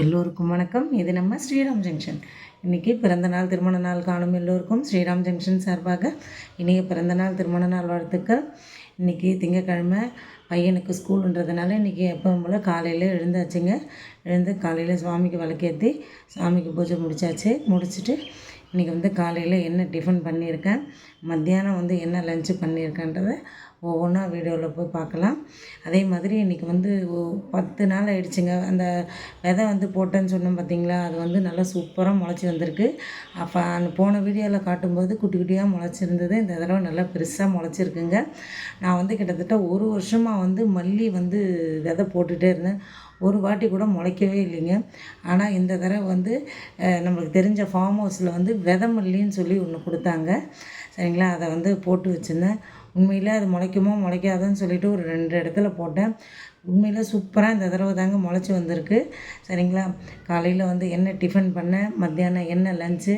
எல்லோருக்கும் வணக்கம். இது நம்ம ஸ்ரீராம் ஜங்ஷன். இன்றைக்கி பிறந்த நாள் திருமண நாள் காணும் எல்லோருக்கும் ஸ்ரீராம் ஜங்ஷன் சார்பாக இனிய பிறந்த நாள் திருமண நாள் வாழ்த்துக்கள். இன்றைக்கி திங்கக்கிழமை பையனுக்கு ஸ்கூலுன்றதுனால இன்றைக்கி எப்பவும் போல் காலையில் எழுந்தாச்சுங்க. எழுந்து காலையில் சுவாமிக்கு விளக்கேற்றி சாமிக்கு பூஜை முடிச்சாச்சு. முடிச்சுட்டு இன்றைக்கி வந்து காலையில் என்ன டிஃபன் பண்ணியிருக்கேன் மத்தியானம் வந்து என்ன லஞ்சு பண்ணியிருக்கேன்றத ஒவ்வொன்றா வீடியோவில் போய் பார்க்கலாம். அதே மாதிரி இன்றைக்கி வந்து பத்து நாள் ஆயிடுச்சுங்க. அந்த விதை வந்து போட்டேன்னு சொன்னேன் பார்த்தீங்களா? அது வந்து நல்லா சூப்பராக முளைச்சி வந்திருக்கு. அப்போ அந்த போன வீடியோவில் காட்டும்போது குட்டி குட்டியாக முளைச்சிருந்தது. இந்த தடவை நல்லா பெருசாக முளைச்சிருக்குங்க. நான் வந்து கிட்டத்தட்ட ஒரு வருஷமாக வந்து மல்லி வந்து விதை போட்டுகிட்டே இருந்தேன். ஒரு வாட்டி கூட முளைக்கவே இல்லைங்க. ஆனால் இந்த தடவை வந்து நம்மளுக்கு தெரிஞ்ச ஃபார்ம் ஹவுஸில் வந்து விதை மல்லின்னு சொல்லி ஒன்று கொடுத்தாங்க. சரிங்களா? அதை வந்து போட்டு வச்சுருந்தேன். உண்மையில் அது முளைக்குமோ முளைக்காதுன்னு சொல்லிட்டு ஒரு ரெண்டு இடத்துல போட்டேன். உண்மையில் சூப்பராக இந்த தடவை தாங்க முளைச்சி வந்திருக்கு. சரிங்களா? காலையில் வந்து என்ன டிஃபன் பண்ணேன் மத்தியானம் என்ன லஞ்சு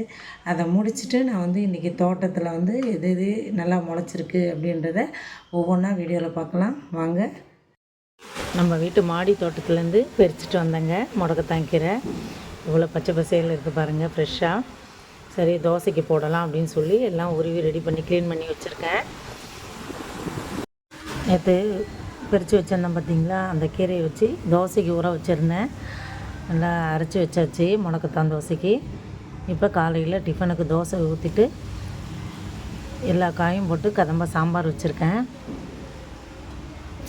அதை முடிச்சுட்டு நான் வந்து இன்றைக்கி தோட்டத்தில் வந்து எது எது நல்லா முளைச்சிருக்கு அப்படின்றத ஒவ்வொன்றா வீடியோவில் பார்க்கலாம். வாங்க. நம்ம வீட்டு மாடி தோட்டத்துலேருந்து பறிச்சுட்டு வந்தேங்க முடக்கத்தான் கீரை. இவ்வளோ பச்சை பசையில் இருக்குது பாருங்கள் ஃப்ரெஷ்ஷாக சரி தோசைக்கு போடலாம் அப்படின்னு சொல்லி எல்லாம் உருவி ரெடி பண்ணி க்ளீன் பண்ணி வச்சுருக்கேன். நேற்று பிரித்து வச்சிருந்தேன் பார்த்தீங்களா அந்த கீரையை வச்சு தோசைக்கு ஊற வச்சுருந்தேன். நல்லா அரைச்சி வச்சாச்சு முடக்கத்தான் தோசைக்கு. இப்போ காலையில் டிஃபனுக்கு தோசை ஊற்றிட்டு எல்லா காயும் போட்டு கதம்ப சாம்பார் வச்சுருக்கேன்.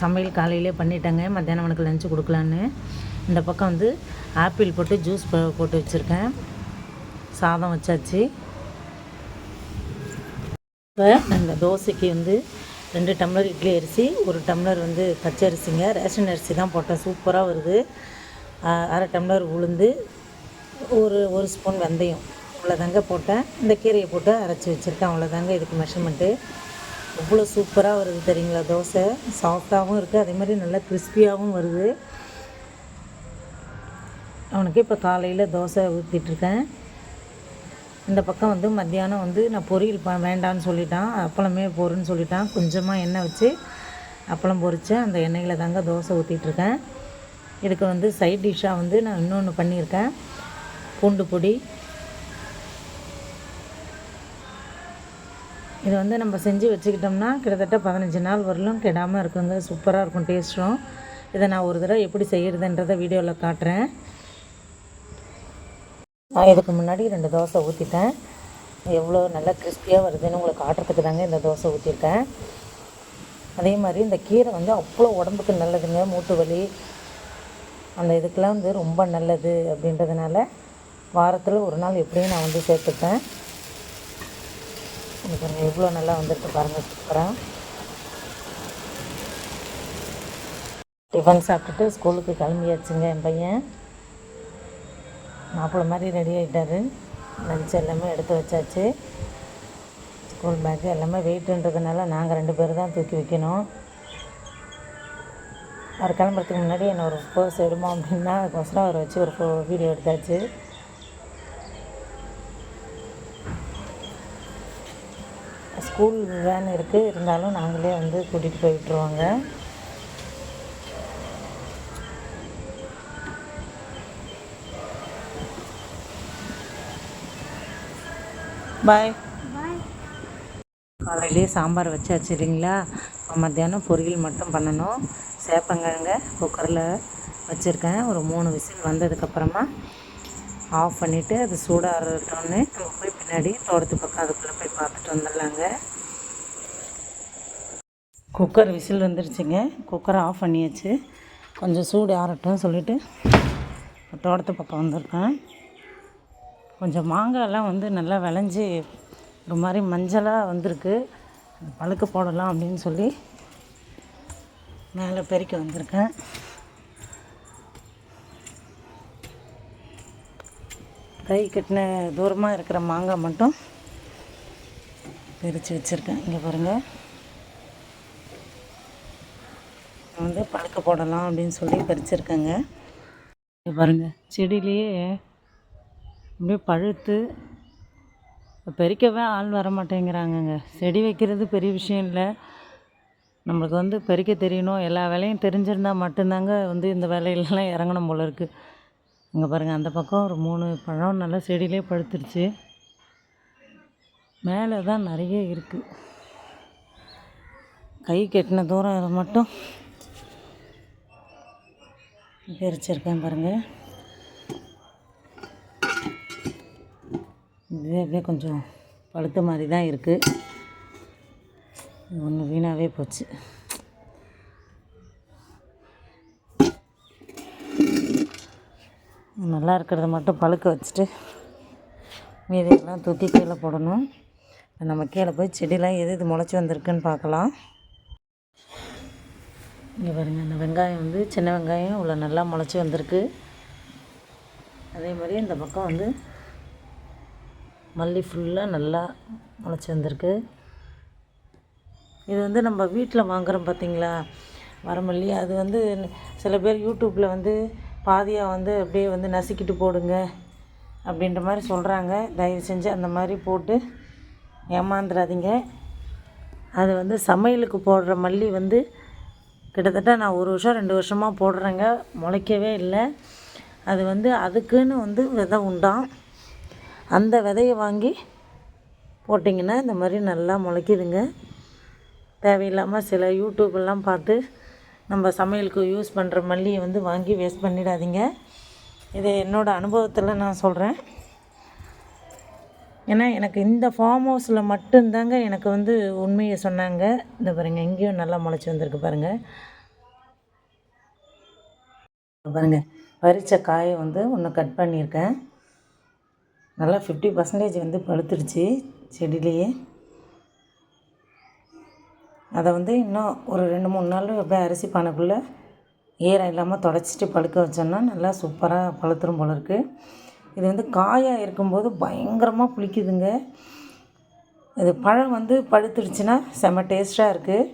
சமையல் காலையிலே பண்ணிட்டேங்க. மத்தியானம் அவனுக்கு லஞ்சு கொடுக்கலான்னு. இந்த பக்கம் வந்து ஆப்பிள் போட்டு ஜூஸ் போட்டு வச்சுருக்கேன். சாதம் வச்சாச்சு. இப்போ இந்த தோசைக்கு வந்து ரெண்டு டம்ளர் இட்லி அரிசி ஒரு டம்ளர் வந்து பச்சை அரிசிங்க. ரேஷன் அரிசி தான் போட்டேன். சூப்பராக வருது. அரை டம்ளர் உளுந்து ஒரு ஒரு ஸ்பூன் வெந்தயம். அவ்வளோதாங்க போட்டேன். இந்த கீரையை போட்டு அரைச்சி வச்சுருக்கேன். அவ்வளோதாங்க இதுக்கு மெஷர்மெண்ட்டு அவ்வளோ சூப்பராக வருது தெரியுங்களா? தோசை சாஃப்டாகவும் இருக்குது அதே மாதிரி நல்லா கிறிஸ்பியாகவும் வருது. அவனுக்கு இப்போ காலையில் தோசை ஊற்றிட்டுருக்கேன் இந்த பக்கம் வந்து மத்தியானம் வந்து நான் பொரியல் ப வேண்டான்னு சொல்லிட்டான். அப்பளமே பொருன்னு சொல்லிட்டான். கொஞ்சமாக எண்ணெய் வச்சு அப்பளம் பொரித்து அந்த எண்ணெயில் தாங்க தோசை ஊற்றிட்டுருக்கேன் இதுக்கு வந்து சைட் டிஷ்ஷாக வந்து நான் இன்னொன்று பண்ணியிருக்கேன். பூண்டு பொடி. இது வந்து நம்ம செஞ்சு வச்சுக்கிட்டோம்னா கிட்டத்தட்ட பதினஞ்சு நாள் வரலும் கெடாமல் இருக்குங்க. சூப்பராக இருக்கும் டேஸ்ட்டும். இதை நான் ஒரு தடவை எப்படி செய்கிறதுன்றதை வீடியோவில் காட்டுறேன். நான் இதுக்கு முன்னாடி ரெண்டு தோசை ஊற்றிட்டேன் எவ்வளோ நல்லா கிறிஸ்பியாக வருதுன்னு உங்களுக்கு காட்டுறதுக்கு தாங்க இந்த தோசை ஊற்றிருக்கேன் அதே மாதிரி இந்த கீரை வந்து அவ்வளோ உடம்புக்கு நல்லதுங்க மூட்டு வலி. அந்த இதுக்கெலாம் வந்து ரொம்ப நல்லது அப்படின்றதுனால வாரத்தில் ஒரு நாள் எப்படியும் நான் வந்து சேர்த்துப்பேன். இது எவ்வளோ நல்லா வந்துருக்கு பாருங்கள் சூப்பராக டிஃபன் சாப்பிட்டுட்டு ஸ்கூலுக்கு கிளம்பியாச்சுங்க என் பையன். மாப்பிள்ளை மாதிரி ரெடி ஆகிட்டாரு லஞ்ச் எல்லாமே எடுத்து வச்சாச்சு. ஸ்கூல் பேக்கு எல்லாமே வெயிட்டுன்றதுனால நாங்கள் ரெண்டு பேர் தான் தூக்கி வைக்கணும். அவர் கிளம்புறதுக்கு முன்னாடி என்னை ஒரு பர்ஸ் எடுமா அப்படின்னா அதுக்கோசரம் அவரை வச்சு ஒரு ஃபோ வீடியோ எடுத்தாச்சு. ஸ்கூல் வேன் இருக்குது இருந்தாலும் நாங்களே வந்து கூட்டிகிட்டு போய் விட்டுருவாங்க. பாய் காலையிலேயே சாம்பார் வச்சாச்சு இல்லைங்களா? மத்தியானம் பொரியல் மட்டும் பண்ணணும். சேப்பங்கிழங்க குக்கரில் வச்சுருக்கேன். ஒரு மூணு விசில் வந்ததுக்கப்புறமா ஆஃப் பண்ணிவிட்டு அது சூடாகட்டோன்னு நம்ம போய் பின்னாடி தோட்டத்து பக்கம் அதுக்குள்ளே போய் பார்த்துட்டு வந்துடலாங்க. குக்கர் விசில் வந்துருச்சுங்க. குக்கரை ஆஃப் பண்ணியாச்சு. கொஞ்சம் சூடு ஆறட்டும் சொல்லிவிட்டு தோட்டத்து பக்கம் வந்திருக்கேன். கொஞ்சம் மாங்காய்லாம் வந்து நல்லா விளைஞ்சி ஒரு மாதிரி மஞ்சளாக வந்திருக்கு. பழுக்க போடலாம் அப்படின்னு சொல்லி மேலே பெருக்கி வந்திருக்கேன். கை கட்டின தூரமாக இருக்கிற மாங்காய் மட்டும் பிரித்து வச்சுருக்கேன். இங்கே பாருங்கள் வந்து பழுக்க போடலாம் அப்படின்னு சொல்லி பறிச்சிருக்கேங்க. இங்கே பாருங்கள் செடியிலேயே அப்படியே பழுத்து பறிக்கவே ஆள் வர மாட்டேங்கிறாங்கங்க செடி வைக்கிறது பெரிய விஷயம் இல்லை. நம்மளுக்கு வந்து பறிக்க தெரியணும். எல்லா வேலையும் தெரிஞ்சிருந்தால் மட்டும்தாங்க வந்து இந்த வேலையிலலாம் இறங்கணும் போல இருக்குது இங்கே பாருங்கள் அந்த பக்கம் ஒரு மூணு பழம் நல்லா செடியிலே பழுத்துருச்சு. மேலே தான் நிறைய இருக்குது கை கெட்டின தூரம் மட்டும் பறிச்சிருக்கேன் பாருங்கள் இது அப்படியே கொஞ்சம் பழுத்த மாதிரி தான் இருக்குது ஒன்று வீணாகவே போச்சு. நல்லா இருக்கிறத மட்டும் பழுக்க வச்சுட்டு மீதியெல்லாம் தூக்கி கீழே போடணும். நம்ம கீழே போய் செடியெலாம் எது எது முளைச்சி வந்திருக்குன்னு பார்க்கலாம். இங்கே பாருங்கள் இந்த வெங்காயம் வந்து சின்ன வெங்காயம் இவ்வளோ நல்லா முளைச்சி வந்திருக்கு. அதே மாதிரி இந்த பக்கம் வந்து மல்லி ஃபுல்லாக நல்லா முளைச்சி வந்திருக்கு. இது வந்து நம்ம வீட்டில் வாங்குகிறோம் பார்த்தீங்களா வரமல்லி. அது வந்து சில பேர் யூடியூப்பில் வந்து பாதியாக வந்து அப்படியே வந்து நசுக்கிட்டு போடுங்க அப்படின்ற மாதிரி சொல்கிறாங்க தயவு செஞ்சு அந்த மாதிரி போட்டு ஏமாந்துடாதீங்க அது வந்து சமையலுக்கு போடுற மல்லி வந்து கிட்டத்தட்ட நான் ஒரு வருஷம் ரெண்டு வருஷமாக போடுறேங்க. முளைக்கவே இல்லை. அது வந்து அதுக்குன்னு வந்து விதை உண்டாம். அந்த விதையை வாங்கி போட்டிங்கன்னா இந்த மாதிரி நல்லா முளைக்குதுங்க. தேவையில்லாமல் சில யூடியூப்லாம் பார்த்து நம்ம சமையலுக்கு யூஸ் பண்ணுற மல்லியை வந்து வாங்கி வேஸ்ட் பண்ணிடாதீங்க. இது என்னோடய அனுபவத்தில் நான் சொல்கிறேன் ஏன்னா எனக்கு இந்த ஃபார்ம் ஹவுஸில் மட்டும்தாங்க எனக்கு வந்து உண்மையை சொன்னாங்க. இந்த பாருங்கள் எங்கேயும் நல்லா முளைச்சி வந்திருக்கு பாருங்கள் பாருங்கள் பறித்த காயை வந்து ஒன்று கட் பண்ணியிருக்கேன். நல்லா ஃபிஃப்டி பர்சன்டேஜ் வந்து பழுத்துருச்சு செடியிலேயே. அதை வந்து இன்னும் ஒரு ரெண்டு மூணு நாள் அப்படியே அரிசி பானைக்குள்ளே ஈரம் இல்லாமல் தொடச்சிட்டு பழுக்க வச்சோன்னா நல்லா சூப்பராக பழுத்துரும் போல இருக்குது இது வந்து காயாக இருக்கும்போது பயங்கரமாக புளிக்குதுங்க. இது பழம் வந்து பழுத்துடுச்சுன்னா செம்ம டேஸ்ட்டாக இருக்குது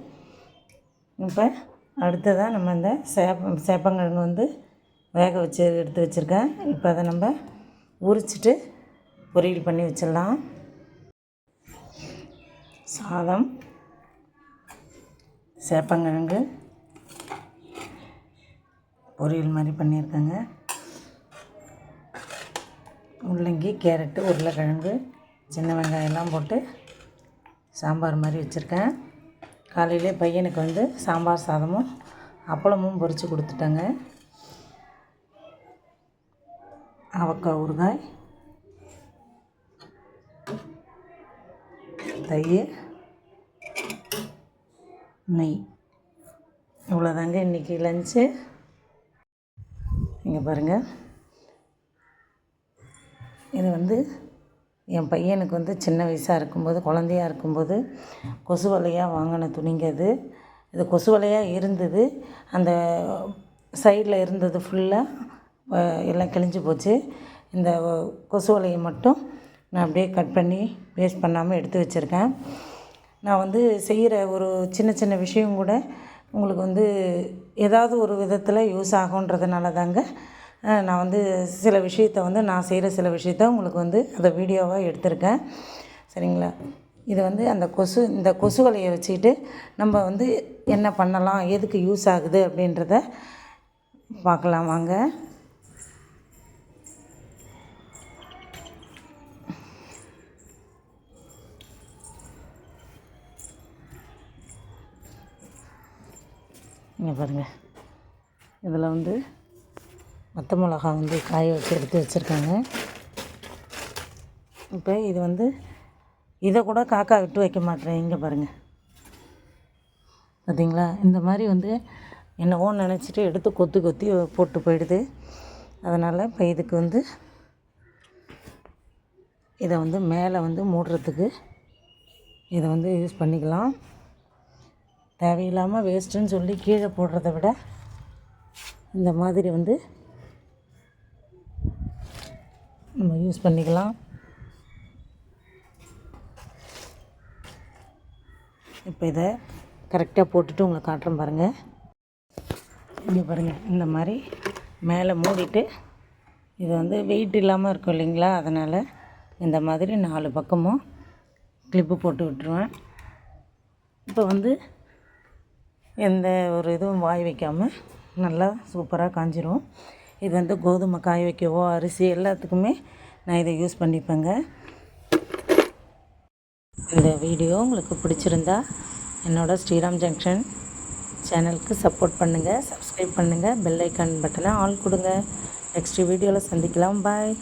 இப்போ அடுத்ததாக நம்ம இந்த சேப்ப சேப்பங்கிழங்கு வந்து வேக வச்சு எடுத்து வச்சுருக்கேன். இப்போ அதை நம்ம உரிச்சிட்டு பொரியல் பண்ணி வச்சிடலாம். சாதம் சேப்பங்கிழங்கு பொரியல் மாதிரி பண்ணியிருக்கேங்க. முள்ளங்கி கேரட்டு உருளைக்கிழங்கு சின்ன வெங்காயம்லாம் போட்டு சாம்பார் மாதிரி வச்சுருக்கேன். காலையிலே பையனுக்கு வந்து சாம்பார் சாதமும் அப்பளமும் பொரித்து கொடுத்துட்டேங்க. அவக்காய் ஊறுகாய் தயிர் நெய். இவ்வளோதாங்க இன்றைக்கி லஞ்சு இங்கே பாருங்கள் இது வந்து என் பையனுக்கு வந்து சின்ன வயசாக இருக்கும்போது குழந்தையா இருக்கும்போது கொசு வலையாக வாங்கின துணிங்க இது இது கொசு வலையாக இருந்தது. அந்த சைடில் இருந்தது ஃபுல்லாக எல்லாம் கிழிஞ்சு போச்சு. இந்த கொசு வலையை மட்டும் நான் அப்படியே கட் பண்ணி வேஸ்ட் பண்ணாமல் எடுத்து வச்சுருக்கேன். நான் வந்து செய்கிற ஒரு சின்ன சின்ன விஷயம் கூட உங்களுக்கு வந்து ஏதாவது ஒரு விதத்தில் யூஸ் ஆகுன்றதுனால தாங்க நான் வந்து சில விஷயத்த வந்து நான் செய்கிற சில விஷயத்த உங்களுக்கு வந்து அதை வீடியோவாக எடுத்திருக்கேன். சரிங்களா? இது வந்து அந்த கொசு இந்த கொசு வலையை வச்சுக்கிட்டு நம்ம வந்து என்ன பண்ணலாம் எதுக்கு யூஸ் ஆகுது அப்படின்றத பார்க்கலாம் வாங்க. இங்கே பாருங்கள் இதில் வந்து மற்ற மிளகா வந்து காய வச்சு எடுத்து வச்சுருக்காங்க. இப்போ இது வந்து இதை கூட காக்கா விட்டு வைக்க மாட்டேறேன். இங்கே பாருங்கள் பார்த்தீங்களா இந்த மாதிரி வந்து என்னவோ நினச்சிட்டு எடுத்து கொத்தி கொத்தி போட்டு போயிடுது. அதனால் இப்போ இதுக்கு வந்து இதை வந்து மேலே வந்து மூடுறதுக்கு இதை வந்து யூஸ் பண்ணிக்கலாம். தேவையில்லாமல் வேஸ்ட்டுன்னு சொல்லி கீழே போடுறத விட இந்த மாதிரி வந்து நம்ம யூஸ் பண்ணிக்கலாம். இப்போ இதை கரெக்டாக போட்டுட்டு உங்களை காட்டுறேன் பாருங்கள் இங்கே பாருங்கள் இந்த மாதிரி மேலே மூடிட்டு இது வந்து வெயிட் இல்லாமல் இருக்கும் இல்லைங்களா? அதனால் இந்த மாதிரி நாலு பக்கமும் கிளிப்பு போட்டு விட்டுருவேன். இப்போ வந்து எந்த ஒரு இதுவும் வாய் வைக்காமல் நல்லா சூப்பராக காஞ்சிரும். இது வந்து கோதுமை காய வைக்கவோ அரிசி எல்லாத்துக்குமே நான் இதை யூஸ் பண்ணிப்பேங்க. இந்த வீடியோ உங்களுக்கு பிடிச்சிருந்தா என்னோடய ஸ்ரீராம் ஜங்ஷன் சேனலுக்கு சப்போர்ட் பண்ணுங்கள் சப்ஸ்கிரைப் பண்ணுங்கள் பெல் ஐக்கான் பட்டனை ஆல் கொடுங்க. நெக்ஸ்ட் வீடியோவில் சந்திக்கலாம். பாய்